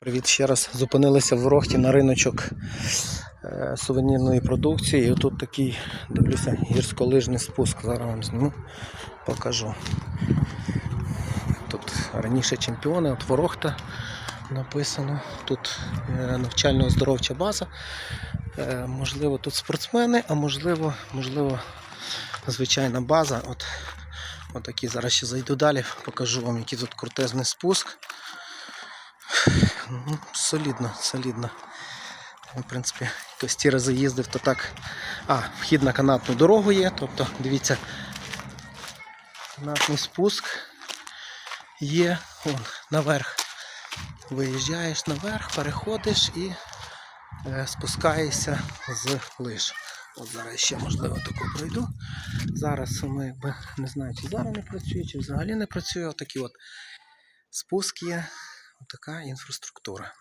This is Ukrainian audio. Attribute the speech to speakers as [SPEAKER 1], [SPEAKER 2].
[SPEAKER 1] Привіт ще раз. Зупинилися в Рохті на риночок е, сувенірної продукції. І тут такий, дивлюся, гірськолижний спуск. Зараз вам зніму, покажу. Тут раніше чемпіони, от Ворохта написано. Тут е, навчально-оздоровча база. Е, можливо, тут спортсмени, а можливо, можливо, звичайна база. От, от такі зараз ще зайду далі, покажу вам, який тут крутезний спуск. Ну, солідно, солідно. В принципі, якось ті рази то так. А, вхід на канатну дорогу є, тобто, дивіться, канатний спуск є вон, наверх. Виїжджаєш наверх, переходиш і е, спускаєшся з лиш. От зараз ще можливо таку пройду. Зараз ми якби не знаю, чи зараз не працює, чи взагалі не працює. Отакий от спуск є. Отака інфраструктура.